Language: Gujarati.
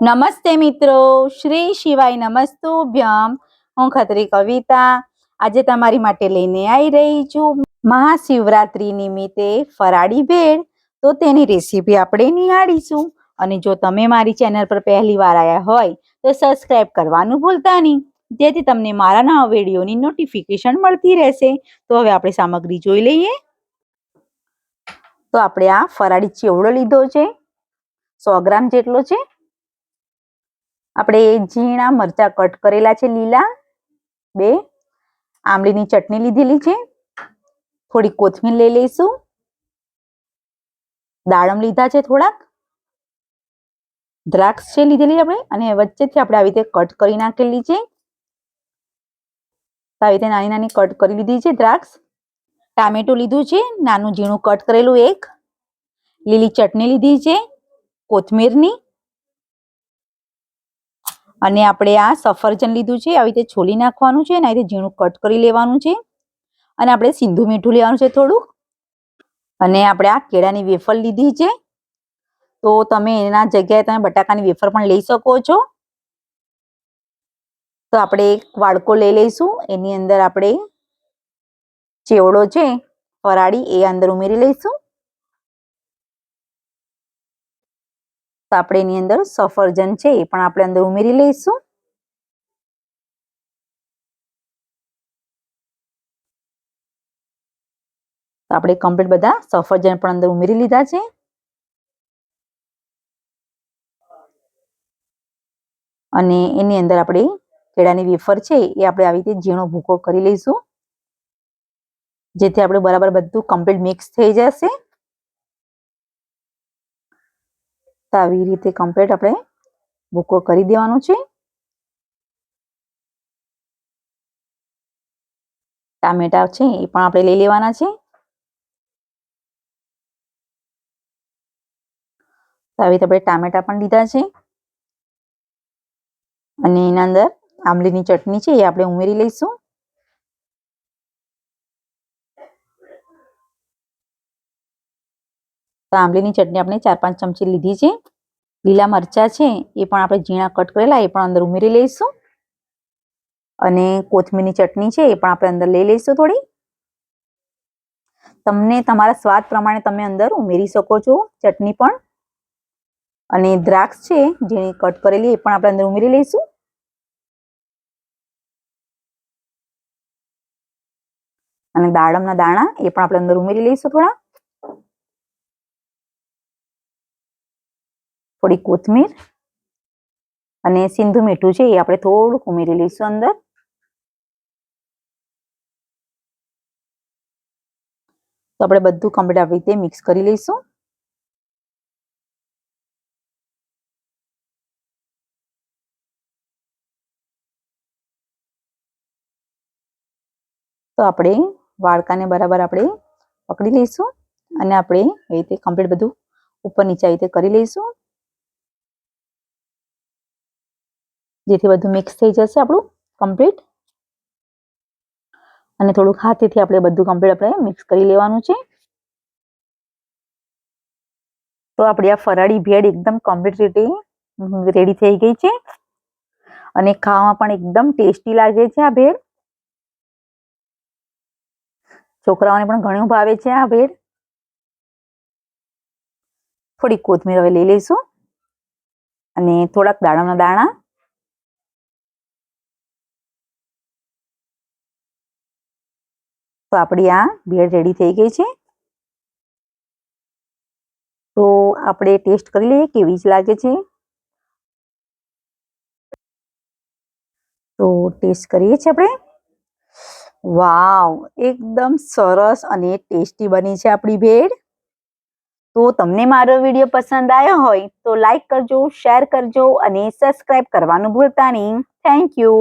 નમસ્તે મિત્રો. શ્રી શિવાય નમસ્તુભ્યમ. હું ખત્રી કવિતા. આજે તમારી માટે લઈને આવી રહી છું. મહાશિવરાત્રી નિમિત્તે ફરાળી ભેળ. તો તેની રેસીપી આપણે નિહાળીશું. અને જો તમે મારી ચેનલ પર પહેલી વાર આવ્યા હોય, તો સબસ્ક્રાઇબ કરવાનું ભૂલતા નહીં. જેથી તમને મારા નવા વિડીયોની નોટિફિકેશન મળતી રહેશે. તો હવે આપણે સામગ્રી જોઈ લઈએ. તો આપણે આ ફરાળી ચેવડો લીધો છે. સો ગ્રામ જેટલો છે. આપણે ઝીણા મરચા કટ કરેલા છે લીલા. બે. આંબલીની ચટણી લીધેલી છે. થોડી કોથમીર લઈ લઈશું. દાડમ લીધા છે થોડાક. દ્રાક્ષ છે લીધેલી આપણે અને વચ્ચેથી આપણે આવી રીતે કટ કરી નાખેલી છે. આવી રીતે નાની નાની કટ કરી લીધી છે દ્રાક્ષ. ટામેટું લીધું છે. નાનું ઝીણું કટ કરેલું એક. લીલી ચટણી લીધી છે. કોથમીરની. અને આપણે આ સફરજન લીધું છે, આવી રીતે છોલી નાખવાનું છે અને આવી રીતે ઝીણું કટ કરી લેવાનું છે. અને આપણે સિંધુ મીઠું લેવાનું છે થોડુંક. અને આપણે આ કેળાની વેફર લીધી છે. તો તમે એના જગ્યાએ તમે બટાકાની વેફર પણ લઈ શકો છો. તો આપણે એક વાડકો લઈ લઈશું. એની અંદર આપણે ચેવડો છે, ફરાળી એ અંદર ઉમેરી લઈશું. તો આપણે એની અંદર સફરજન છે એ પણ આપણે અંદર ઉમેરી લઈશું. તો આપણે કમ્પ્લીટ બધા સફરજન પણ અંદર ઉમેરી લીધા છે. અને એની અંદર આપણે કેળાની વેફર છે એ આપણે આવી રીતે ઝીણો ભૂકો કરી લઈશું. જેથી આપણે બરાબર બધું કમ્પ્લીટ મિક્સ થઈ જશે. તો આવી રીતે કમ્પ્લીટ આપણે ભૂકો કરી દેવાનું છે. ટામેટા છે એ પણ આપણે લઈ લેવાના છે. તો આવી રીતે આપણે ટામેટા પણ લીધા છે. અને એના અંદર આંબલીની ચટણી છે એ આપણે ઉમેરી લઈશું. તો આંબલીની ચટણી આપણે ચાર પાંચ ચમચી લીધી છે. લીલા મરચા છે, એ પણ આપણે ઝીણા કટ કરેલા, એ પણ અંદર ઉમેરી લઈશું. અને કોથમીરની ચટણી છે, એ પણ આપણે અંદર લઈ લઈશું થોડી. તમને તમારા સ્વાદ પ્રમાણે તમે અંદર ઉમેરી શકો છો ચટણી પણ. અને દ્રાક્ષ છે, જેની કટ કરેલી, એ પણ આપણે અંદર ઉમેરી લઈશું. અને દાડમના દાણા, એ પણ આપણે અંદર ઉમેરી લઈશું થોડા. થોડી કોથમીર અને સિંધુ મીઠું છે એ આપણે થોડુંક ઉમેરી લઈશું અંદર. તો આપણે બધું કમ્પ્લીટ આવી રીતે મિક્સ કરી લઈશું. તો આપણે વાડકાને બરાબર આપણે પકડી લઈશું અને આપણે એ રીતે કમ્પ્લીટ બધું ઉપર નીચે રીતે કરી લઈશું. જેથી બધું મિક્સ થઈ જશે આપણું કમ્પ્લીટ અને થોડુંક હાથેથી આપણે બધું કમ્પ્લીટ આપણે મિક્સ કરી લેવાનું છે. તો આપણી આ ફરાળી ભેળ એકદમ કમ્પ્લીટ રીતે રેડી થઈ ગઈ છે. અને ખાવામાં પણ એકદમ ટેસ્ટી લાગે છે આ ભેળ. છોકરાઓને પણ ઘણું ભાવે છે આ ભેળ. થોડી કોથમીર હવે લઈ લઈશું. અને થોડાક દાણાના દાણા. તો આપણી આ ભેળ રેડી થઈ ગઈ છે. તો આપણે ટેસ્ટ કરી લઈએ કેવી જ લાગે છે. તો ટેસ્ટ કરીએ છીએ આપણે. વાવ, એકદમ સરસ અને ટેસ્ટી બની છે આપણી ભેળ. તો તમને મારો વીડિયો પસંદ આવ્યો હોય તો લાઈક કરજો શેર કરજો અને સબસ્ક્રાઈબ કરવાનું ભૂલતા નહીં. Thank you